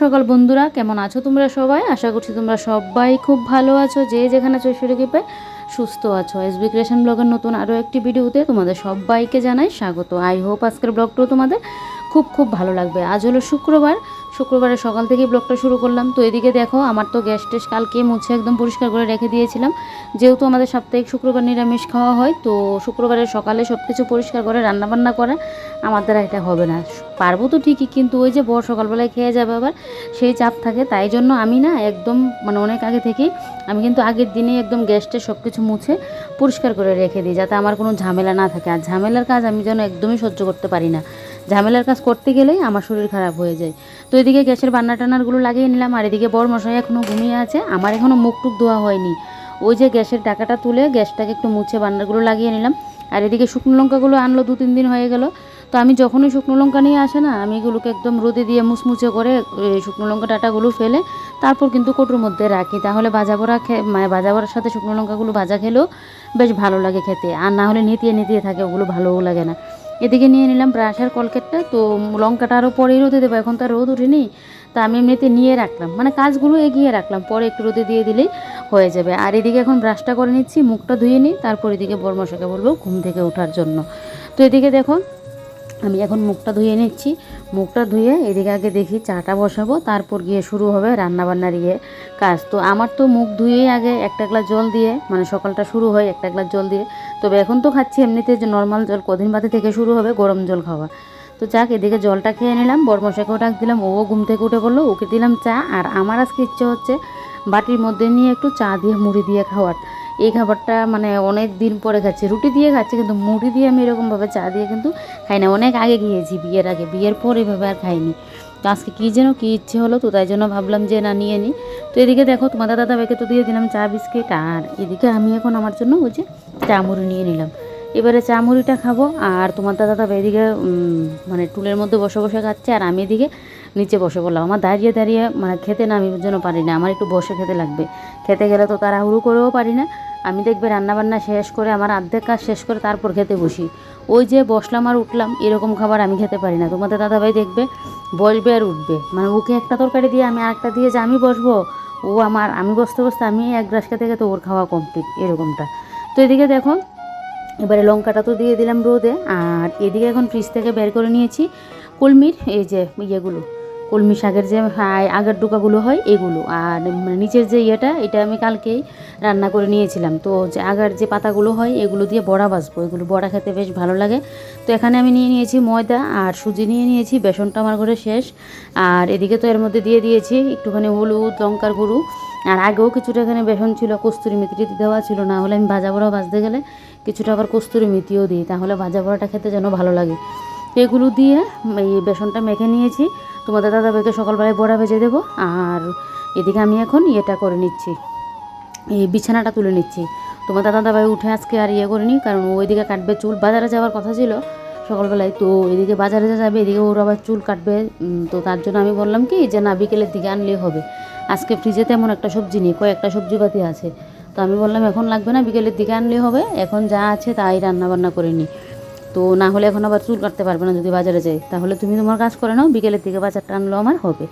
সকাল বন্ধুরা, কেমন আছো তোমরা সবাই? আশা করছি তোমরা সবাই খুব ভালো আছো। যে যেখানে আছো ঈশ্বরকে পাই সুস্থ আছো। এসবি ক্রিয়েশন ব্লগের নতুন আরও একটি ভিডিওতে তোমাদের সবাইকে জানাই স্বাগত। আই হোপ আজকের ব্লগটাও তোমাদের খুব খুব ভালো লাগবে। আজ হলো শুক্রবার। শুক্রবারে সকাল থেকেই ব্লগটা শুরু করলাম। তো এদিকে দেখো, আমার তো গ্যাস টেস কালকে মুছে একদম পরিষ্কার করে রেখে দিয়েছিলাম। যেহেতু আমাদের সাপ্তাহিক শুক্রবার নিরামিষ খাওয়া হয়, তো শুক্রবারের সকালে সব কিছু পরিষ্কার করে, রান্নাবান্না করা আমার দ্বারা এটা হবে না। পারব তো ঠিকই, কিন্তু ওই যে বর সকালবেলায় খেয়ে যাবে আবার, সেই চাপ থাকে। তাই জন্য আমি না একদম মানে অনেক আগে থেকেই, আমি কিন্তু আগের দিনে একদম গ্যাসটা সব কিছু মুছে পরিষ্কার করে রেখে দিই, যাতে আমার কোনো ঝামেলা না থাকে। আর ঝামেলার কাজ আমি যেন একদমই সহ্য করতে পারি না। ঝামেলার কাজ করতে গেলেই আমার শরীর খারাপ হয়ে যায়। তো এদিকে গ্যাসের বান্না টান্নারগুলো লাগিয়ে নিলাম, আর এদিকে বড় মশাই এখনও ঘুমিয়ে আছে। আমার এখনও মুখ টুক ধোয়া হয়নি। ওই যে গ্যাসের টাকাটা তুলে গ্যাসটাকে একটু মুছে বান্নারগুলো লাগিয়ে নিলাম। আর এদিকে শুকনো লঙ্কাগুলো আনলো দু তিন দিন হয়ে গেল। তো আমি যখনই শুকনো লঙ্কা নিয়ে আসে না, আমি এগুলোকে একদম রোদে দিয়ে মুচমুচে করে শুকনো লঙ্কা ডাটাগুলো ফেলে তারপর কিন্তু কোটোর মধ্যে রাখি। তাহলে ভাজা বড়া মানে ভাজা সাথে শুকনো লঙ্কাগুলো ভাজা খেলেও বেশ ভালো লাগে খেতে। আর না হলে নিতিয়ে নিতিয়ে থাকে, ওগুলো ভালোও লাগে না। এদিকে নিয়ে নিলাম ব্রাশের কলকেটটা, তো লঙ্কাটা আরও পরেই রোদে দেবো, এখন তো আর রোদ উঠেনি তা আমি এমনিতে নিয়ে রাখলাম মানে কাজগুলো এগিয়ে রাখলাম, পরে একটু রোদে দিয়ে দিলেই হয়ে যাবে। আর এদিকে এখন ব্রাশটা করে নিচ্ছি, মুখটা ধুয়ে নিই, তারপর এদিকে বর্মশাকে বলব ঘুম থেকে ওঠার জন্য। তো এদিকে দেখো আমি এখন মুখটা ধুয়ে নিচ্ছি। মুখটা ধুয়ে এদিকে আগে দেখি চাটা বসাবো, তারপর গিয়ে শুরু হবে রান্নাবান্নার ইয়ে কাজ। তো আমার তো মুখ ধুয়েই আগে একটা গ্লাস জল দিয়ে মানে সকালটা শুরু হয় একটা গ্লাস জল দিয়ে। তবে এখন তো খাচ্ছি এমনিতে যে নর্মাল জল কদিন বাদে থেকে শুরু হবে গরম জল খাওয়া। তো যাক, এদিকে জলটা খেয়ে নিলাম, বরমশাকেও ডাক দিলাম, ও ঘুম থেকে উঠে বলল, ওকে দিলাম চা। আর আমার আজকে ইচ্ছে হচ্ছে বাটির মধ্যে নিয়ে একটু চা দিয়ে মুড়ি দিয়ে খাওয়ার। এই খাবারটা মানে অনেক দিন পরে খাচ্ছি। রুটি দিয়ে খাচ্ছি, কিন্তু মুড়ি দিয়ে আমি এরকমভাবে চা দিয়ে কিন্তু খাই না। অনেক আগে গিয়েছি বিয়ের আগে, বিয়ের পর এভাবে আর খাইনি। তো আজকে কী যেন কী ইচ্ছে হলো তো তাই জন্য ভাবলাম যে না, নিয়ে নিই তো এদিকে দেখো, তোমাদের দাদা ভাইকে তো দিয়ে দিলাম চা, বিস্কিট, আর এদিকে আমি এখন আমার জন্য ওই যে চা মুড়ি নিয়ে নিলাম। এবারে চা মুড়িটা খাব, আর তোমার দাদা দাদা এদিকে মানে টুলের মধ্যে বসে বসে খাচ্ছে, আর আমি এদিকে নিচে বসে বললাম আমার দাঁড়িয়ে দাঁড়িয়ে মানে খেতে না, আমি জন্য পারি না। আমার একটু বসে খেতে লাগবে। খেতে গেলে তো তারা তাড়াহুড়ো করেও পারি না। আমি দেখবে রান্নাবান্না শেষ করে, আমার অর্ধেক কাজ শেষ করে তারপর খেতে বসি। ওই যে বসলাম আর উঠলাম, এরকম খাবার আমি খেতে পারি না। তোমাদের দাদাভাই দেখবে বসবে আর উঠবে। মানে ওকে একটা তরকারি দিয়ে আমি আরেকটা দিয়ে যে আমি বসবো, ও আমার, আমি বসতে বসতে আমি এক গ্রাস খেতে খেতে ওর খাওয়া কমপ্লিট এরকমটা। তো এদিকে দেখো, এবারে লঙ্কাটা তো দিয়ে দিলাম রোদে, আর এদিকে এখন ফ্রিজ থেকে বের করে নিয়েছি কলমির, এই যে ইয়েগুলো, কলমি শাকের যে আগের ডোকাগুলো হয়, এগুলো। আর মানে নিচের যে ইয়েটা, এটা আমি কালকেই রান্না করে নিয়েছিলাম। তো যে আগার যে পাতাগুলো হয়, এগুলো দিয়ে বড়া বাজবো এগুলো বড়া খেতে বেশ ভালো লাগে। তো এখানে আমি নিয়ে নিয়েছি ময়দা আর সুজি নিয়ে নিয়েছি। বেসনটা আমার ঘরে শেষ। আর এদিকে তো এর মধ্যে দিয়ে দিয়েছি একটুখানি হলুদ, লঙ্কার গুঁড়ো। আর আগেও কিছুটা এখানে বেসন ছিল, কস্তুরি মেথিটি দেওয়া ছিল। না হলে আমি ভাজা বড়া ভাজতে গেলে কিছুটা আবার কস্তুরি মেথিও দিই। তাহলে ভাজা বড়াটা খেতে যেন ভালো লাগে। এগুলো দিয়ে এই বেসনটা মেখে নিয়েছি। তোমাদের দাদা দাদাভাইকে সকালবেলায় বড়া ভেজে দেবো। আর এদিকে আমি এখন ইয়েটা করে নিচ্ছি। এই বিছানাটা তুলে নিচ্ছি। তোমার দাদা দাদাভাই উঠে আজকে আর ইয়ে করিনি, কারণ ওইদিকে কাটবে চুল। বাজারে যাওয়ার কথা ছিল সকালবেলায়, তো এদিকে বাজারে যা যাবে, এদিকে ওর আবার চুল কাটবে। তো তার জন্য আমি বললাম কি যে, না, বিকেলের দিকে আনলেই হবে। আজকে ফ্রিজে তেমন একটা সবজি নেই, কয়েকটা সবজি পাতি আছে। তো আমি বললাম, এখন লাগবে না, বিকেলের দিকে আনলেই হবে। এখন যা আছে তাই রান্না বান্না করে নিই তো না হলে এখন আবার চুল কাটতে পারবে না যদি বাজারে যাই। তাহলে তুমি তোমার কাজ করে নাও, বিকেলের দিকে বাজারটা আনলেও আমার, হবে।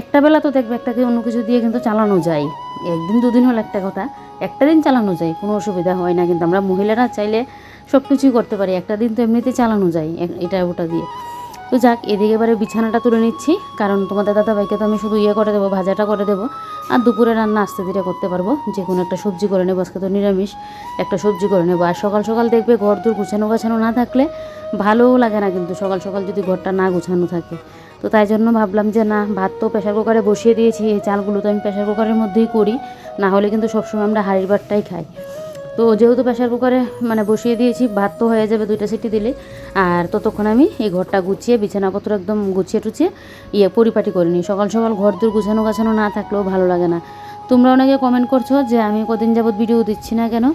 একটা বেলা তো দেখবে একটাকে অন্য কিছু দিয়ে কিন্তু চালানো যায়। একদিন দুদিন হলো একটা কথা, একটা দিন চালানো যায়, কোনো অসুবিধা হয় না। কিন্তু আমরা মহিলারা চাইলে সব কিছুই করতে পারি, একটা দিন তো এমনিতে চালানো যায় এটা ওটা দিয়ে। তো যাক, এদিকে এবারে বিছানাটা তুলে নিচ্ছি, কারণ তোমাদের দাদা ভাইকে তো আমি শুধু ইয়ে করে দেবো, ভাজাটা করে দেবো, আর দুপুরে রান্না আস্তে ধীরে করতে পারব। যে কোনো একটা সবজি করে নেব, আজকে তো নিরামিষ, একটা সবজি করে নেব। আর সকাল সকাল দেখবে ঘর দূর গুছানো গাছানো না থাকলে ভালোও লাগে না কিন্তু সকাল সকাল যদি ঘরটা না গুছানো থাকে। তো তাই জন্য ভাবলাম যে না, ভাত তো প্রেশার কুকারে বসিয়ে দিয়েছি, এই চালগুলো তো আমি প্রেশার কুকারের মধ্যেই করি, না হলে কিন্তু সবসময় আমরা হাঁড়ির ভাতটাই খাই। তো যেহেতু প্রেশার কুকারে মানে বসিয়ে দিয়েছি, ভাত তো হয়ে যাবে দুইটা সিটি দিলে, আর ততক্ষণ আমি এই ঘরটা গুছিয়ে, বিছানাপত্র একদম গুছিয়ে টুছিয়ে ইয়ে পরিপাটি করে নিই। সকাল সকাল ঘর দূর গুছানো গাছানো না থাকলেও ভালো লাগে না। তোমরা অনেকে কমেন্ট করছ যে, আমি কদিন যাবৎ ভিডিও দিচ্ছি না কেন?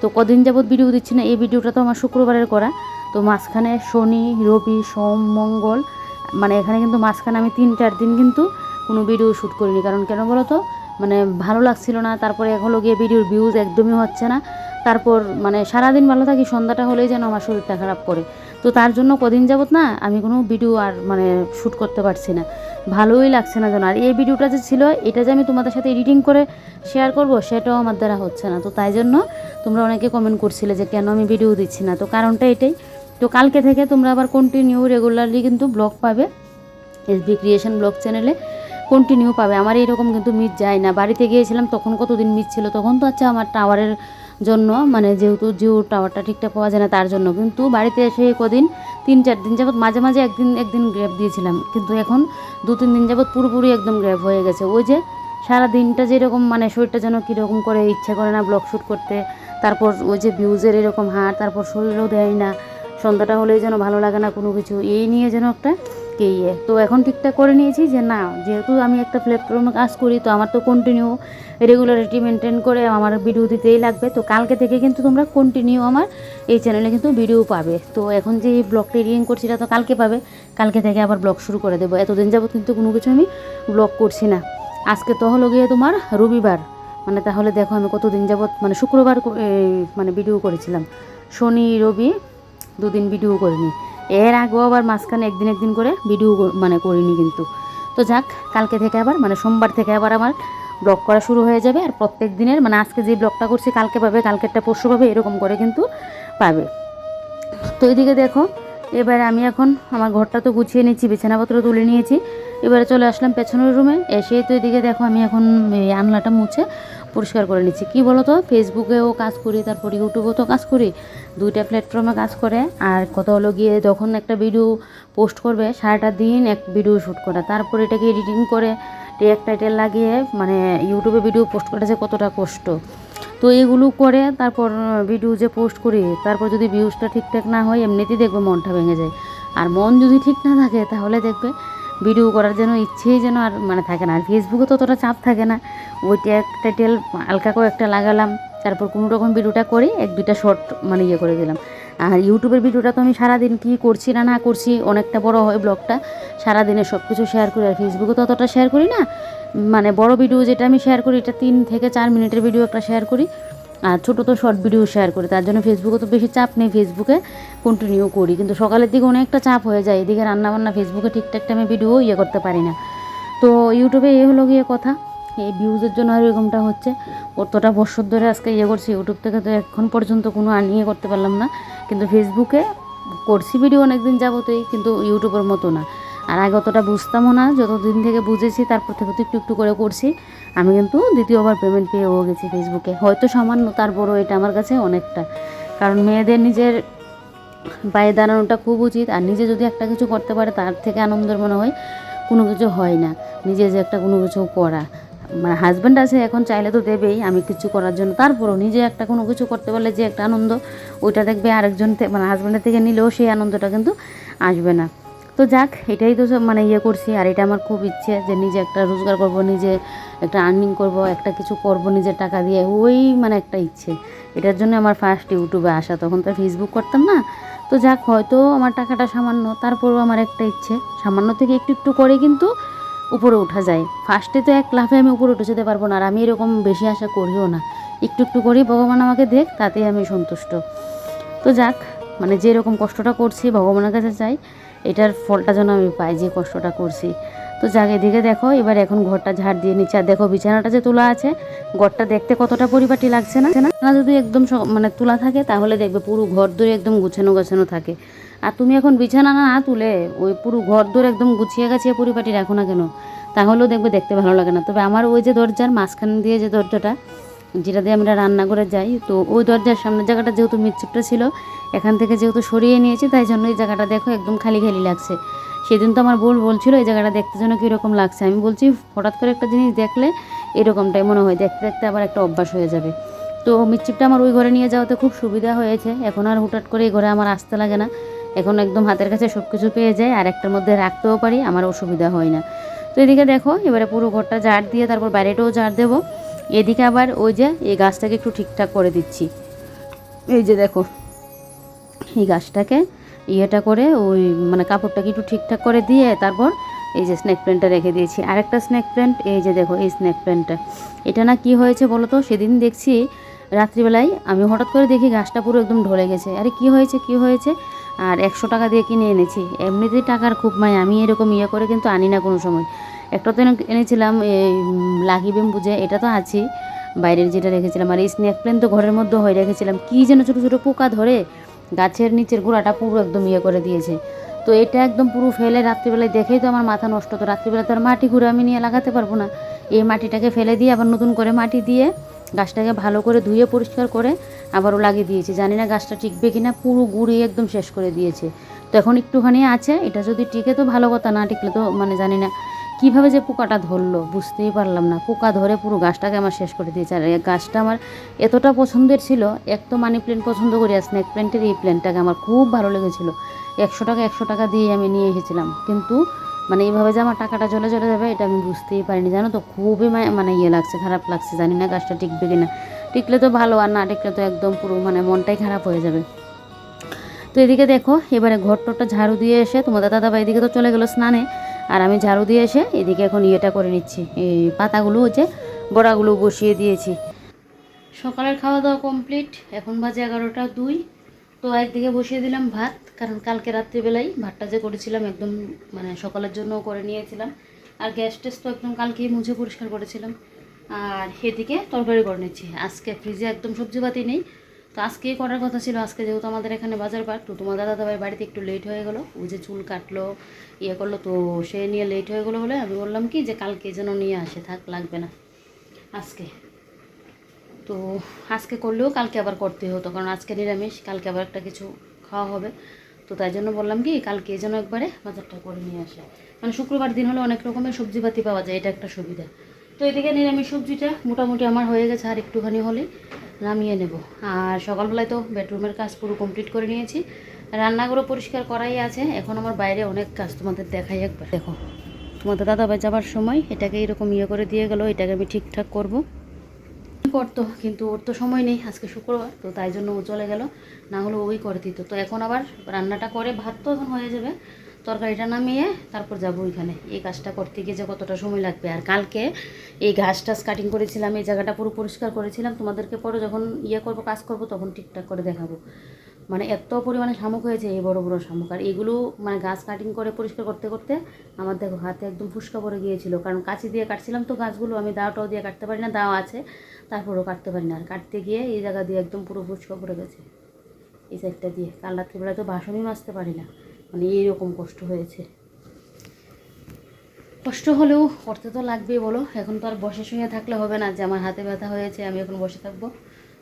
তো কদিন যাবৎ ভিডিও দিচ্ছি না, এই ভিডিওটা তো আমার শুক্রবারের করা। তো মাঝখানে শনি, রবি, সোম, মঙ্গল মানে এখানে কিন্তু মাঝখানে আমি তিন চার দিন কিন্তু কোনো ভিডিও শ্যুট করিনি। কারণ কেন বলো তো মানে ভালো লাগছিল না, তারপরে এখনও গিয়ে ভিডিওর ভিউজ একদমই হচ্ছে না। তারপর মানে সারাদিন ভালো থাকি, সন্ধ্যাটা হলেই যেন আমার শরীরটা খারাপ করে। তো তার জন্য কদিন যাবত না আমি কোনো ভিডিও আর মানে শ্যুট করতে পারছি না। ভালোই লাগছে না যেন। আর এই ভিডিওটা যে ছিল, এটা যে আমি তোমাদের সাথে এডিটিং করে শেয়ার করব, সেটাও আমার দ্বারা হচ্ছে না। তো তাই জন্য তোমরা অনেকে কমেন্ট করছিলে যে কেন আমি ভিডিও দিচ্ছি না। তো কারণটা এটাই। তো কালকে থেকে তোমরা আবার কন্টিনিউ রেগুলারলি কিন্তু ব্লগ পাবে। এসবি ক্রিয়েশন ব্লগ চ্যানেলে কন্টিনিউ পাবে। আমার এইরকম কিন্তু মিস যায় না। বাড়িতে গিয়েছিলাম, তখন কতদিন মিস ছিল? তখন তো আচ্ছা আমার টাওয়ারের জন্য মানে যেহেতু জিও টাওয়ারটা ঠিকঠাক পাওয়া যায় না তার জন্য। কিন্তু বাড়িতে এসে কদিন, তিন চার দিন যাবত মাঝে মাঝে একদিন একদিন গ্র্যাপ দিয়েছিলাম। কিন্তু এখন দু, তিন দিন যাবত পুরোপুরি একদম গ্র্যাপ হয়ে গেছে। ওই যে সারা দিনটা যেরকম মানে শরীরটা যেন কীরকম করে ইচ্ছা করে না ব্লগ শ্যুট করতে, তারপর ওই যে ভিউজের এরকম হার, তারপর শরীরও দেয় না। সন্ধ্যাটা হলেই যেন ভালো লাগে না কোনো কিছু। এই নিয়ে যেন একটা কে ইয়ে। তো এখন ঠিকঠাক করে নিয়েছি যে না, যেহেতু আমি একটা প্ল্যাটফর্মে কাজ করি, তো আমার তো কন্টিনিউ রেগুলারিটি মেনটেন করে আমার ভিডিও দিতেই লাগবে। তো কালকে থেকে কিন্তু তোমরা কন্টিনিউ আমার এই চ্যানেলে কিন্তু ভিডিও পাবে। তো এখন যে এই ব্লগটা এডিটিং করছি এটা তো কালকে পাবে। কালকে থেকে আবার ব্লগ শুরু করে দেবো। এতদিন যাবত কিন্তু কোনো কিছু আমি ব্লগ করছি না। আজকে তো হলো গিয়ে তোমার রবিবার। মানে তাহলে দেখো আমি কতদিন যাবৎ মানে শুক্রবার মানে ভিডিও করেছিলাম। শনি, রবি দুদিন ভিডিও করিনি। এর আগেও আবার মাঝখানে একদিন একদিন করে ভিডিও মানে করিনি কিন্তু। তো যাক, কালকে থেকে আবার মানে সোমবার থেকে আবার আমার ব্লগ করা শুরু হয়ে যাবে আর প্রত্যেক দিনের মানে আজকে যে ব্লগটা করছি কালকে পাবে, কালকেরটা পরশু পাবে, এরকম করে কিন্তু পাবে। তো এদিকে দেখো, এবারে আমি এখন আমার ঘরটা তো গুছিয়ে নিচ্ছি, বিছানাপত্র তুলে নিয়েছি। এবারে চলে আসলাম পেছনের রুমে এসেই তো এদিকে দেখো, আমি এখন এই আনলাটা মুছে পরিষ্কার করে নিচ্ছি। কি বলো তো ফেসবুকেও কাজ করি, তারপর ইউটিউবেও তো কাজ করি। দুইটা প্ল্যাটফর্মে কাজ করে। আর কত হলো গিয়ে যখন একটা ভিডিও পোস্ট করবে, সারাটা দিন এক ভিডিও শ্যুট করে। তারপর এটাকে এডিটিং করে টেক টাইটেল লাগিয়ে মানে ইউটিউবে ভিডিও পোস্ট করা যে কতটা কষ্ট। তো এগুলো করে, তারপর ভিডিও যে পোস্ট করি, তারপর যদি ভিউজটা ঠিকঠাক না হয়, এমনিতেই দেখবে মনটা ভেঙে যায়। আর মন যদি ঠিক না থাকে, তাহলে দেখবে ভিডিও করার জন্য ইচ্ছেই যেন আর মানে থাকে না। আর ফেসবুকে তো অতটা চাপ থাকে না। ওইটা একটা টেল হালকা একটা লাগালাম। তারপর কোনো রকম ভিডিওটা করি এক দুইটা শর্ট মানে ইয়ে করে দিলাম। আর ইউটিউবের ভিডিওটা তো আমি সারাদিন কী করছি না না করছি, অনেকটা বড় হয় ব্লগটা সারাদিনে সব কিছু শেয়ার করি। আর ফেসবুকে তো অতটা শেয়ার করি না। মানে বড় ভিডিও যেটা আমি শেয়ার করি, এটা তিন থেকে চার মিনিটের ভিডিও একটা শেয়ার করি। আর ছোটো তো শর্ট ভিডিও শেয়ার করি। তার জন্য ফেসবুকে তো বেশি চাপ নেই। ফেসবুকে কন্টিনিউ করি। কিন্তু সকালের দিকে অনেকটা চাপ হয়ে যায়। এদিকে রান্নাবান্না ফেসবুকে ঠিকঠাক টাইমে ভিডিও ইয়ে করতে পারি না। তো ইউটিউবে এ হলো গিয়ে কথা। এই ভিউজের জন্য আর এরকমটা হচ্ছে। অতটা বছর ধরে আজকে ইয়ে করছি। ইউটিউব থেকে তো এখন পর্যন্ত কোনো আর ইয়ে করতে পারলাম না। কিন্তু ফেসবুকে করছি ভিডিও অনেক অনেকদিন যাবতই। কিন্তু ইউটিউবের মতো না। আর আগে অতটা বুঝতামও না, যতদিন থেকে বুঝেছি তারপর থেকে তো একটু একটু করে করছি। আমি কিন্তু দ্বিতীয়বার পেমেন্ট পেয়েও গেছি ফেসবুকে হয়তো সামান্য তারপরও এটা আমার কাছে অনেকটা। কারণ মেয়েদের নিজের পায়ে দাঁড়ানোটা খুব উচিত, আর নিজে যদি একটা কিছু করতে পারে তার থেকে আনন্দের মনে হয়, কোনো কিছু হয় না। নিজে যে একটা কোনো কিছু করা। মানে হাজব্যান্ড আছে, এখন চাইলে তো দেবেই, আমি কিছু করার জন্য। তারপরও নিজে একটা কোনো কিছু করতে পারলে যে একটা আনন্দ, ওইটা দেখবে আরেকজন মানে হাজব্যান্ডের থেকে নিলেও সেই আনন্দটা কিন্তু আসবে না। তো যাক, এটাই তো মানে ইয়ে করছি। আর এটা আমার খুব ইচ্ছে যে নিজে একটা রোজগার করব, নিজে একটা আর্নিং করব, একটা কিছু করব, নিজের টাকা দিয়ে। ওই মানে একটা ইচ্ছে। এটার জন্য আমার ফার্স্ট ইউটিউবে আসা। তখন তো ফেসবুক করতাম না। তো যাক, হয়তো আমার টাকাটা সামান্য, তারপরেও আমার একটা ইচ্ছে। সামান্য থেকে একটু একটু করে কিন্তু উপরে ওঠা যায়। ফার্স্টে তো এক লাফে আমি উপরে উঠে যেতে পারব না, আর আমি এরকম বেশি আশা করিও না। একটু একটু করেই ভগবান আমাকে দেখ, তাতেই আমি সন্তুষ্ট। তো যাক মানে যেরকম কষ্টটা করছি, ভগবানের কাছে চাই। এটার ফলটা যেন আমি পাই, যে কষ্টটা করছি। তো যাক, এদিকে দেখো, এবার এখন ঘরটা ঝাড় দিয়ে নিচ্ছে। আর দেখো, বিছানাটা যে তোলা আছে, ঘরটা দেখতে কতটা পরিপাটি লাগছে না? না যদি একদম মানে তোলা থাকে, তাহলে দেখবে পুরো ঘর ধরে একদম গুছানো গোছানো থাকে। আর তুমি এখন বিছানা না তুলে, ওই পুরো ঘর ধরে একদম গুছিয়ে গাছিয়ে পরিপাটি রাখো না কেন? তাহলেও দেখবে দেখতে ভালো লাগে না। তবে আমার ওই যে দরজার মাঝখান দিয়ে যে দরজাটা যেটা দিয়ে আমরা রান্না করে যাই, তো ওই দরজার সামনের জায়গাটা যেহেতু মিটচিপটা ছিল, এখান থেকে যেহেতু সরিয়ে নিয়েছি, তাই জন্য এই জায়গাটা দেখো একদম খালি খালি লাগছে। সেদিন তো আমার বোন বলছিল, এই জায়গাটা দেখতে যেন কীরকম লাগছে? আমি বলছি, হঠাৎ করে একটা জিনিস দেখলে এরকমটাই মনে হয়, দেখতে দেখতে আবার একটা অভ্যাস হয়ে যাবে। তো মিটচিপটা আমার ওই ঘরে নিয়ে যাওয়াতে খুব সুবিধা হয়েছে। এখন আর হুটহাট করে এই ঘরে আমার আসতে লাগে না। এখন একদম হাতের কাছে সব কিছু পেয়ে যায় আর একটার মধ্যে রাখতেও পারি, আমার অসুবিধা হয় না। তো এদিকে দেখো, এবারে পুরো ঘরটা ঝাড় দিয়ে তারপর বাইরেটাও ঝাড় দেবো। এদিকে আবার ওই যে এই গাছটাকে একটু ঠিকঠাক করে দিচ্ছি। এই যে দেখো, এই গাছটাকে ইয়েটা করে ওই মানে কাপড়টাকে একটু ঠিকঠাক করে দিয়ে তারপর এই যে স্ন্যাক প্যান্টটা রেখে দিয়েছি। আরেকটা স্ন্যাক প্যান্ট এই যে দেখো, এই স্ন্যাক প্যান্টটা এটা না কি হয়েছে বলো তো? সেদিন দেখছি রাত্রিবেলায় আমি হঠাৎ করে দেখি গাছটা পুরো একদম ঢলে গেছে। আরে কি হয়েছে কি হয়েছে? আর একশো টাকা দিয়ে কিনে এনেছি। এমনিতেই টাকার খুব মায়। আমি এরকম ইয়ে করে কিন্তু আনি না কোনো সময়। একটা তো এনে- এনেছিলাম, এই লাকি বুঝে এটা তো আছে। বাইরের যেটা রেখেছিলাম, আর এই স্নেক প্লেন তো ঘরের মধ্যে হয়ে, রেখেছিলাম। কী যেন ছোটো ছোটো পোকা ধরে গাছের নিচের গোড়াটা পুরো একদম ইয়ে করে দিয়েছে। তো এটা একদম পুরো ফেলে রাত্রিবেলায় দেখেই তো আমার মাথা নষ্ট। তো রাত্রিবেলা তো আর মাটি ঘুরে আমি নিয়ে লাগাতে পারব না। এই মাটিটাকে ফেলে দিয়ে আবার নতুন করে মাটি দিয়ে গাছটাকে ভালো করে ধুয়ে পরিষ্কার করে আবারও লাগিয়ে দিয়েছি। জানি না গাছটা টিকবে কি না পুরো গুঁড়িয়ে একদম শেষ করে দিয়েছে। তো এখন একটুখানি আছে, এটা যদি টিকে তো ভালো কথা, না টিকলে তো মানে জানি না কীভাবে যে পোকাটা ধরলো বুঝতেই পারলাম না। পোকা ধরে পুরো গাছটাকে আমার শেষ করে দিয়েছে। আর গাছটা আমার এতটা পছন্দের ছিল, এক তো মানি প্ল্যান্ট পছন্দ করি আর স্ন্যাক প্ল্যান্টের এই প্ল্যান্টটাকে আমার খুব ভালো লেগেছিল। একশো টাকা একশো টাকা দিয়ে আমি নিয়ে এসেছিলাম। কিন্তু মানে এইভাবে যে আমার টাকাটা চলে চলে যাবে, এটা আমি বুঝতেই পারিনি। জানো তো, খুবই মানে ইয়ে লাগছে, খারাপ লাগছে। জানি না গাছটা টিকবে কিনা। টিকলে তো ভালো, আর না টিকলে তো একদম পুরো মানে মনটাই খারাপ হয়ে যাবে। তো এদিকে দেখো, এবারে ঘর ঘরটরটা ঝাড়ু দিয়ে এসে তোমাদের দাদা ভাই এদিকে তো চলে গেলো স্নানে। আর আমি ঝাড়ু দিয়ে এসে এদিকে এখন ইয়েটা করে নিচ্ছি। এই পাতাগুলো হচ্ছে গোড়াগুলো বসিয়ে দিয়েছি। সকালের খাওয়া দাওয়া কমপ্লিট এখন বাজে এগারোটা দুই। তো একদিকে বসিয়ে দিলাম ভাত, কারণ কালকে রাত্রিবেলায় ভাতটা যে করেছিলাম একদম মানে সকালের জন্য করে নিয়েছিলাম। আর গ্যাস টেস তো একদম কালকেই মুছে পরিষ্কার করেছিলাম। আর এদিকে তরকারি করে নিচ্ছি। আজকে ফ্রিজে একদম সবজি পাতি নেই। তো আজকেই করার কথা ছিল। আজকে যেহেতু আমাদের এখানে বাজার বার তো তোমার দাদা দাদাভাই বাড়িতে একটু লেট হয়ে গেলো। ও যে চুল কাটলো ইয়ে করল, তো সে নিয়ে লেট হয়ে গেলো বলে আমি বললাম কি যে কালকে যেন নিয়ে আসে, থাক লাগবে না আজকে। তো আজকে করলেও কালকে আবার করতে হতো, কারণ আজকে নিরামিষ, কালকে আবার একটা কিছু খাওয়া হবে। তো তাই জন্য বললাম কি, কালকে যেন একবারে বাজারটা করে নিয়ে আসে। মানে শুক্রবার দিন হলে অনেক রকমের সবজিপাতি পাওয়া যায়, এটা একটা সুবিধা। তো এদিকে নিরামিষ সবজিটা মোটামুটি আমার হয়ে গেছে আর একটুখানি হলে নামিয়ে নেব। আর সকালবেলায় তো বেডরুমের কাজ পুরো কমপ্লিট করে নিয়েছি। রান্নাগুলো পরিষ্কার করাই আছে। এখন আমার বাইরে অনেক কাজ তোমাদের দেখাই একবার। দেখো, তোমাদের দাদা ভাই যাবার সময় এটাকে এরকম ইয়ে করে দিয়ে গেলো, এটাকে আমি ঠিকঠাক করব। করতো, কিন্তু ওর তো সময় নেই আজকে শুক্রবার, তো তাই জন্য ও চলে গেল। না হলে ওই করে দিত। তো এখন আবার রান্নাটা করে ভাত তো এখন হয়ে যাবে। তরকারিটা নামিয়ে তারপর যাব ওইখানে। এই কাজটা করতে গিয়ে যে কতটা সময় লাগবে। আর কালকে এই ঘাস টাস কাটিং করেছিলাম, এই জায়গাটা পুরো পরিষ্কার করেছিলাম। তোমাদেরকে পরে যখন ইয়ে করব, কাজ করব, তখন ঠিকঠাক করে দেখাবো। মানে এত পরিমাণে শামুক হয়েছে এই বড় বড় শামুক। আর এগুলো মানে গাছ কাটিং করে পরিষ্কার করতে করতে আমার দেখো হাতে একদম ফুসকা পড়ে গিয়েছিল। কারণ কাঁচি দিয়ে কাটছিলাম তো গাছগুলো আমি দাওটাও দিয়ে কাটতে পারি না, দাও আছে। তারপরেও কাটতে পারি না। আর কাটতে গিয়ে এই জায়গা দিয়ে একদম পুরো ফুসকা পড়ে গেছে। এই সাইডটা দিয়ে। কাল রাত্রিবেলা তো বাসনই মাজতে পারি না। মানে এইরকম কষ্ট হয়েছে। কষ্ট হলেও করতে তো লাগবেই বলো। এখন তো আর বসে শুয়ে থাকলে হবে না যে আমার হাতে ব্যথা হয়েছে, আমি এখন বসে থাকব।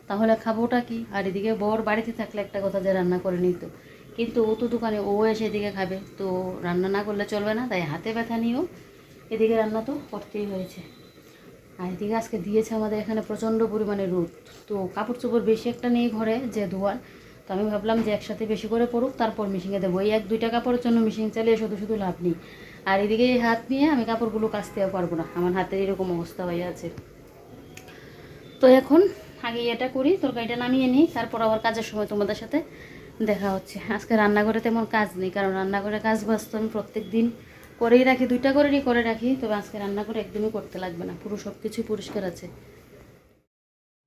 তাহলে খাবোটা কি? আর এদিকে বর বাড়িতে থাকলে একটা কথা যে রান্না করে নিত কিন্তু ও তো দোকানে, ও এসে এদিকে খাবে। তো রান্না না করলে চলবে না, তাই হাতে ব্যথা নিয়েও এদিকে রান্না তো করতেই হয়েছে। আর এদিকে আজকে দিয়েছে আমাদের এখানে প্রচণ্ড পরিমাণে রোদ। তো কাপড় চোপড় বেশি একটা নেই ঘরে যে ধোয়ার। তো আমি ভাবলাম যে একসাথে বেশি করে পড়ুক, তারপর মেশিনে দেবো। এই এক দুইটা কাপড়ের জন্য মেশিন চালিয়ে শুধু শুধু লাভ নেই। আর এদিকে হাত নিয়ে আমি কাপড়গুলো কাচতেও পারব না। আমার হাতের এরকম অবস্থা হয়ে আছে। তো এখন আগে এটা করি, তরকারিটা নামিয়ে নিই, তারপর আবার কাজের সময় তোমাদের সাথে দেখা হচ্ছে। আজকে রান্নাঘরে তেমন কাজ নেই, কারণ রান্নাঘরে কাজ বাজ তো আমি প্রত্যেক দিন করেই রাখি, দুইটা করেই করে রাখি, তবে আজকে রান্না করে একদমই করতে লাগবে না। পুরো সব কিছুই পরিষ্কার আছে।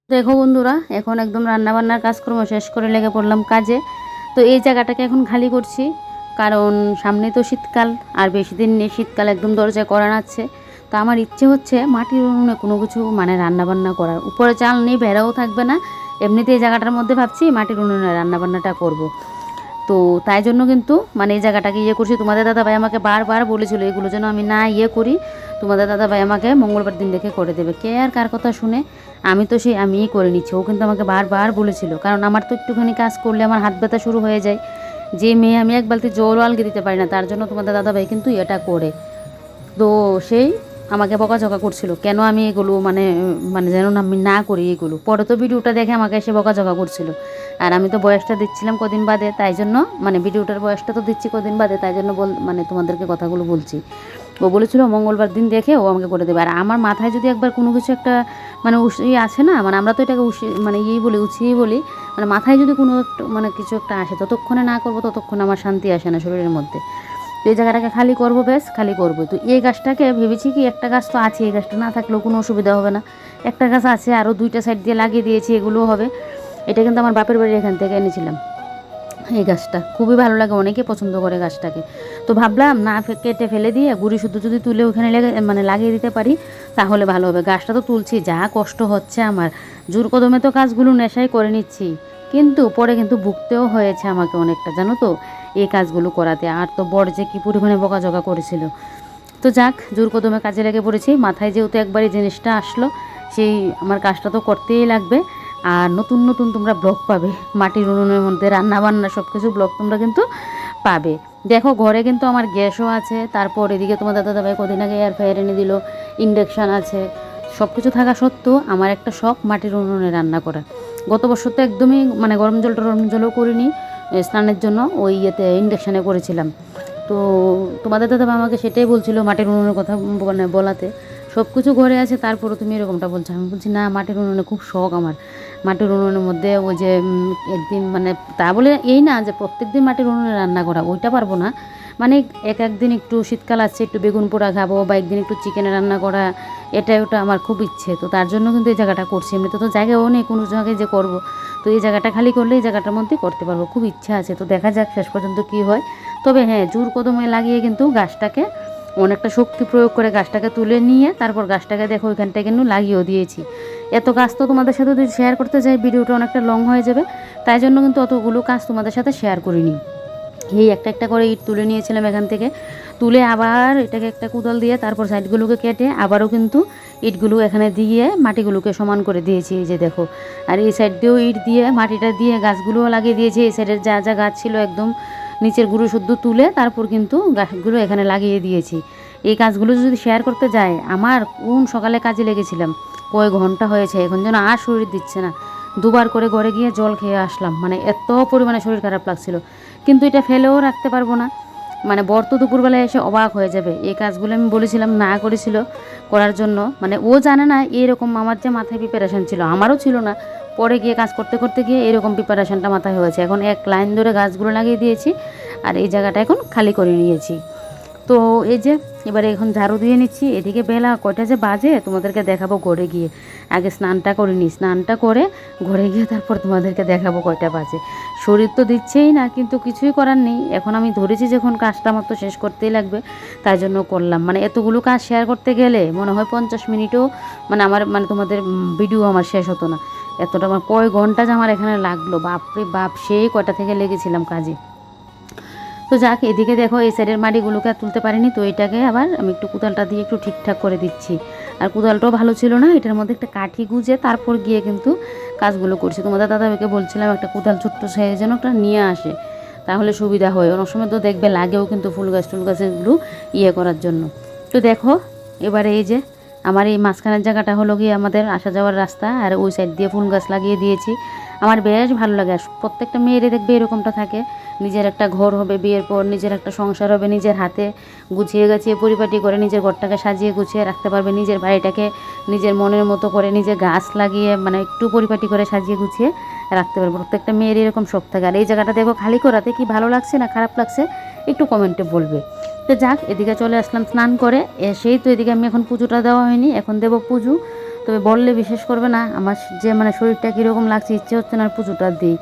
দেখো বন্ধুরা, এখন একদম রান্না বান্নার কাজকর্ম শেষ করে লেগে পড়লাম কাজে। তো এই জায়গাটাকে এখন খালি করছি, কারণ সামনে তো শীতকাল, আর বেশি দিন নেই, শীতকাল একদম দরজায় করা নাচ্ছে তো আমার ইচ্ছে হচ্ছে মাটির উনুনে কোনো কিছু মানে রান্না বান্না করার। উপরে চাল নেই, বেড়াও থাকবে না। এমনিতে এই জায়গাটার মধ্যে ভাবছি মাটির উনুনে রান্না বান্নাটা করব। তো তাই জন্য কিন্তু মানে এই জায়গাটাকে ইয়ে করছি। তোমাদের দাদা ভাই আমাকে বারবার বলেছিল, এগুলো যেন আমি না ইয়ে করি। তোমাদের দাদা ভাই আমাকে মঙ্গলবার দিন দেখে করে দেবে। কে আর কার কথা শুনে? আমি তো সেই আমিই করে নিচ্ছি। ও কিন্তু আমাকে বারবার বলেছিল। কারণ আমার তো একটুখানি কাজ করলে আমার হাত ব্যথা শুরু হয়ে যায়। যে মেয়ে আমি এক বালতি জলও আলগে দিতে পারি না, তার জন্য তোমাদের দাদা ভাই কিন্তু এটা করে। তো সেই আমাকে বকাঝকা করছিল। কেন আমি এগুলো মানে মানে যেন আমি না করি এগুলো? পরে তো ভিডিওটা দেখে আমাকে এসে বকাঝকা করছিল। আর আমি তো বয়সটা দিচ্ছিলাম কদিন বাদে, তাই জন্য মানে ভিডিওটার বয়সটা তো দিচ্ছি কদিন বাদে, তাই জন্য বল মানে তোমাদেরকে কথাগুলো বলছি। ও বলেছিল মঙ্গলবার দিন দেখে ও আমাকে করে দেবে। আর আমার মাথায় যদি একবার কোনো কিছু একটা মানে ইয়ে আছে না মানে আমরা তো এটাকে উসি মানে ইয়েই বলি উচিয়েই বলি মানে মাথায় যদি কোনো মানে কিছু একটা আসে, ততক্ষণে না করব, ততক্ষণ আমার শান্তি আসে না শরীরের মধ্যে। তো এই জায়গাটাকে খালি করব বেশ খালি করব। তো এই গাছটাকে ভেবেছি কি একটা গাছ তো আছে এই গাছটা না থাকলেও কোনো অসুবিধা হবে না। একটা গাছ আছে আরও দুইটা সাইড দিয়ে লাগিয়ে দিয়েছি, এগুলোও হবে। এটা কিন্তু আমার বাপের বাড়ির এখান থেকে এনেছিলাম। এই গাছটা। খুবই ভালো লাগে অনেকে পছন্দ করে গাছটাকে। তো ভাবলাম না কেটে ফেলে দিয়ে গুড়ি শুদ্ধ যদি তুলে ওখানে লেগে মানে লাগিয়ে দিতে পারি, তাহলে ভালো হবে। গাছটা তো তুলছি, যা কষ্ট হচ্ছে আমার। জোর কদমে তো কাজগুলো নেশাই করে নিচ্ছি। কিন্তু পরে কিন্তু ভুগতেও হয়েছে আমাকে অনেকটা, জানো তো? এই কাজগুলো করাতে। আর তো বড় যে কী পরিমাণে বকাঝকা করেছিল। তো যাক, জোর কদমে কাজে লেগে পড়েছি। মাথায় যেহেতু একবার এই জিনিসটা আসলো, সেই আমার কাজটা তো করতেই লাগবে। আর নতুন নতুন তোমরা ব্লগ পাবে। মাটির উনুনের মধ্যে রান্না বান্না সব কিছু ব্লগ তোমরা কিন্তু পাবে। দেখো, ঘরে কিন্তু আমার গ্যাসও আছে, তারপর এদিকে তোমার দাদা দাদাভাই কদিন আগে এয়ার ফ্রায়ার এনে দিল ইন্ডাকশান আছে। সব কিছু থাকা সত্ত্বেও আমার একটা শখ মাটির উনুনে রান্না করা গত বছর তো একদমই মানে গরম জল টরম জলও করিনি স্নানের জন্য ওই ইয়েতে ইন্ডাকশানে করেছিলাম। তো তোমাদের দাদা আমাকে সেটাই বলছিল মাটির উনুনের কথা মানে বলাতে। সব কিছু ঘরে আছে তারপরে তুমি এরকমটা বলছো। আমি বলছি, না, মাটির উনুনে খুব শখ আমার। মাটির উনুনের মধ্যে ওই যে একদিন মানে তা বলে এই না যে প্রত্যেক দিন মাটির উনুনে রান্না করা, ওইটা পারব না। মানে এক একদিন একটু শীতকাল আসছে, একটু বেগুন পোড়া খাব বা একদিন একটু চিকেন রান্না করা এটা ওটা আমার খুব ইচ্ছে। তো তার জন্য কিন্তু এই জায়গাটা করছি। এমনিতে তো জায়গাও নেই, কোনো জায়গায় যে করব। তো এই জায়গাটা খালি করলে এই জায়গাটার মধ্যেই করতে পারব। খুব ইচ্ছা আছে। তো দেখা যাক শেষ পর্যন্ত কি হয়। তবে হ্যাঁ জোর কদমে লাগিয়ে কিন্তু গাছটাকে অনেকটা শক্তি প্রয়োগ করে গাছটাকে তুলে নিয়ে তারপর গাছটাকে দেখো ওইখানটা কিন্তু লাগিয়েও দিয়েছি। এত কাজ তো তোমাদের সাথে যদি শেয়ার করতে যাই, ভিডিওটা অনেকটা লং হয়ে যাবে, তাই জন্য কিন্তু অতগুলো কাজ তোমাদের সাথে শেয়ার করিনি। এই একটা একটা করে ইট তুলে নিয়েছিলাম এখান থেকে, তুলে আবার এটাকে একটা কুদাল দিয়ে তারপর সাইডগুলোকে কেটে আবারও কিন্তু ইটগুলো এখানে দিয়ে মাটিগুলোকে সমান করে দিয়েছি, এই যে দেখো। আর এই সাইড দিয়েও ইট দিয়ে, মাটিটা দিয়ে গাছগুলোও লাগিয়ে দিয়েছি, এই সাইডের যা যা গাছ ছিল একদম নিচের গুঁড়ো শুদ্ধ তুলে তারপর কিন্তু গাছগুলো এখানে লাগিয়ে দিয়েছি। এই কাজগুলো যদি শেয়ার করতে যায়, আমার কোন সকালে কাজে লেগেছিলাম? কয় ঘণ্টা হয়েছে, এখন যেন আর শরীর দিচ্ছে না। দুবার করে ঘরে গিয়ে জল খেয়ে আসলাম মানে এত পরিমাণে শরীর খারাপ লাগছিল। কিন্তু এটা ফেলেও রাখতে পারব না। মানে বর তো দুপুরবেলায় এসে অবাক হয়ে যাবে। এই কাজগুলো আমি বলেছিলাম, না করেছিল, করার জন্য। মানে ও জানে না, এরকম আমার যে মাথায় প্রিপারেশন ছিল, আমারও ছিল না। পরে গিয়ে কাজ করতে করতে গিয়ে এরকম প্রিপারেশনটা মাথায় হয়েছে। এখন এক লাইন ধরে গাছগুলো লাগিয়ে দিয়েছি আর এই জায়গাটা এখন খালি করে নিয়েছি। তো এই যে, এবারে এখন ঝাড়ু দিয়ে নিচ্ছি। এদিকে বেলা কয়টা যে বাজে, তোমাদেরকে দেখাবো ঘরে গিয়ে। আগে স্নানটা করে নিই। স্নানটা করে ঘরে গিয়ে তারপর তোমাদেরকে দেখাবো কয়টা বাজে। শরীর তো দিচ্ছেই না, কিন্তু কিছুই করার নেই। এখন আমি ধরেছি যখন কাজটা আমার তো শেষ করতেই লাগবে, তাই জন্য করলাম। মানে এতগুলো কাজ শেয়ার করতে গেলে মনে হয় পঞ্চাশ মিনিটও মানে আমার মানে তোমাদের ভিডিও আমার শেষ হতো না। এতটা আমার কয় ঘণ্টা যে আমার এখানে লাগল। বাপরে বাপ, সেই কয়টা থেকে লেগেছিলাম কাজে। তো যাক, এদিকে দেখো এই সাইডের মাটিগুলোকে আর তুলতে পারিনি, তো এটাকে আবার আমি একটু কোদালটা দিয়ে একটু ঠিকঠাক করে দিচ্ছি। আর কোদালটাও ভালো ছিল না, এটার মধ্যে একটা কাঠি গুজে তারপর গিয়ে কিন্তু কাজগুলো করছি। তোমাদের দাদাভাইকে বলছিলাম, একটা কোদাল ছোট্ট সাইজের যেন একটা নিয়ে আসে, তাহলে সুবিধা হয়। অনেক সময় তো দেখবে লাগেও কিন্তু ফুল গাছ, টুল গাছগুলো ইয়ে করার জন্য। তো দেখো, এবারে এই যে আমার এই মাঝখানের জায়গাটা হলো গিয়ে আমাদের আসা যাওয়ার রাস্তা, আর ওই সাইড দিয়ে ফুল গাছ লাগিয়ে দিয়েছি। আমার বেশ ভালো লাগে প্রত্যেকটা মেয়েরে দেখবে এরকমটা থাকে। নিজের একটা ঘর হবে বিয়ের পর, নিজের একটা সংসার হবে, নিজের হাতে গুছিয়ে গাছিয়ে পরিপাটি করে নিজের ঘরটাকে সাজিয়ে গুছিয়ে রাখতে পারবে, নিজের বাড়িটাকে নিজের মনের মতো করে নিজের গাছ লাগিয়ে মানে একটু পরিপাটি করে সাজিয়ে গুছিয়ে রাখতে পারবে। প্রত্যেকটা মেয়ের এরকম শখ থাকে। আর এই জায়গাটা দেখো খালি করাতে কি ভালো লাগছে না খারাপ লাগছে? একটু কমেন্টে বলবে। তো যাক, এদিকে চলে আসলাম স্নান করে। এসেই তো এদিকে আমি এখন পুজোটা দেওয়া হয়নি, এখন দেবো পুজো। তবে বললে বিশেষ করবে না, আমার যে মানে শরীরটা কীরকম লাগছে, ইচ্ছে হচ্ছে না আর পুজোটা দিই।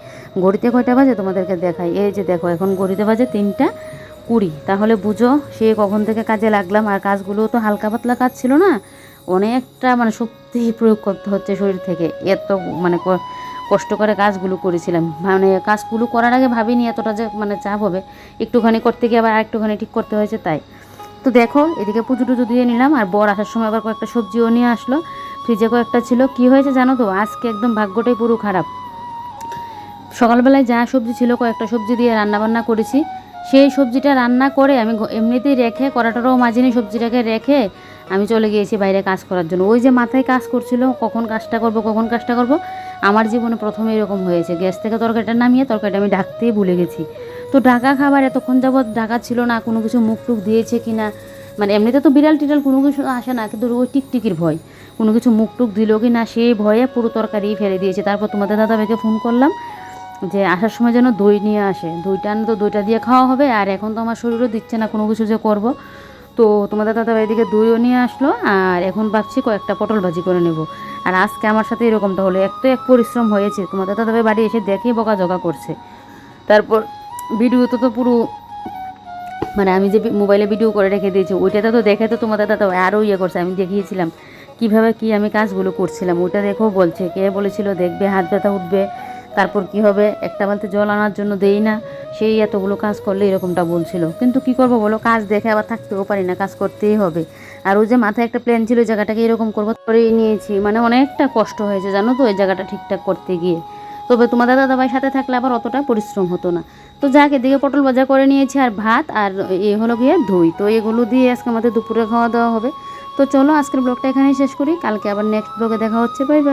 ঘড়িতে কয়টা বাজে তোমাদেরকে দেখাই? এই যে দেখো, এখন ঘড়িতে বাজে তিনটা কুড়ি। তাহলে বুঝো, সে কখন থেকে কাজে লাগলাম, আর কাজগুলো তো হালকা পাতলা কাজ ছিল না, অনেকটা মানে শক্তি প্রয়োগ করতে হচ্ছে শরীর থেকে। এত মানে কষ্ট করে কাজগুলো করেছিলাম। মানে কাজগুলো করার আগে ভাবিনি এতটা যে মানে চাপ হবে। একটুখানি করতে গিয়ে আবার একটুখানি ঠিক করতে হয়েছে তাই। তো দেখো, এদিকে পুজো টুজো দিয়ে নিলাম আর বর আসার সময় আবার কয়েকটা সবজিও নিয়ে আসলো। ফ্রিজে কয়েকটা ছিল। কি হয়েছে জানো তো? আজকে একদম ভাগ্যটাই পুরো খারাপ। সকালবেলায় যা সবজি ছিল কয়েকটা সবজি দিয়ে রান্না বান্না করেছি। সেই সবজিটা রান্না করে আমি এমনিতেই রেখে কড়াটারও মাঝিনি সবজিটাকে রেখে আমি চলে গিয়েছি বাইরে কাজ করার জন্য। ওই যে মাথায় কাজ করছিল, কখন কাজটা করব, কখন কাজটা করব, আমার জীবনে প্রথমে এরকম হয়েছে। গ্যাস থেকে তরকারিটা নামিয়ে তরকারিটা আমি ডাকতেই ভুলে গেছি। তো ঢাকা খাবার এতক্ষণ যাবৎ ঢাকা ছিল না, কোনো কিছু মুখ টুক দিয়েছে কি না? মানে এমনিতে তো বিড়াল টিড়াল কোনো কিছু আসে না, কিন্তু ওই টিকটিকির ভয়। কোনো কিছু মুখ টুক দিল কি না, সেই ভয়ে পুরো তরকারি ফেলে দিয়েছে। তারপর তোমাদের দাদাভাইকে ফোন করলাম যে, আসার সময় যেন দই নিয়ে আসে। দইটা তো দইটা দিয়ে খাওয়া হবে, আর এখন তো আমার শরীরও দিচ্ছে না কোনো কিছু যে করব। তো তোমাদের দাদা এদিকে দইও নিয়ে আসলো, আর এখন ভাবছি কয়েকটা পটল ভাজি করে নেব। আর আজকে আমার সাথে এরকমটা হলো এক তো এক পরিশ্রম হয়েছে, তোমাদের দাদাভাই বাড়ি এসে দেখেই বকাঝকা করছে। তারপর ভিডিওতে তো পুরো মানে আমি যে মোবাইলে ভিডিও করে রেখে দিয়েছি, ওইটাতে তো দেখে তো তোমাদের দাদা আরও ইয়ে করছে, আমি দেখিয়েছিলাম। কীভাবে কি আমি কাজগুলো করছিলাম, ওইটা দেখেও বলছে, কে বলেছিল দেখবে, হাত ব্যথা উঠবে তারপর কি হবে? একটা বালতি জল আনার জন্য দেই না। সেই এতগুলো কাজ করলে এরকমটা বলছিল। কিন্তু কি করব বলো? কাজ দেখে আবার থাকতেও পারি না, কাজ করতেই হবে। আর ওই যে মাথায় একটা প্ল্যান ছিল জায়গাটাকে এরকম করব, করেই নিয়েছি। মানে অনেকটা কষ্ট হয়েছে, জানো তো ওই জায়গাটা ঠিকঠাক করতে গিয়ে। তবে তোমাদের দাদাভাই সাথে থাকলে আবার অতটা পরিশ্রম হতো না। তো যাক, এদিকে পটল ভাজা করে নিয়েছি আর ভাত, আর এ হলো গিয়ে দই। তো এগুলো দিয়ে আজকে আমাদের দুপুরে খাওয়া দাওয়া হবে। তো চলো, আজকের ব্লগটা এখানেই শেষ করি। কালকে আবার নেক্সট ব্লগে দেখা হচ্ছে। Bye bye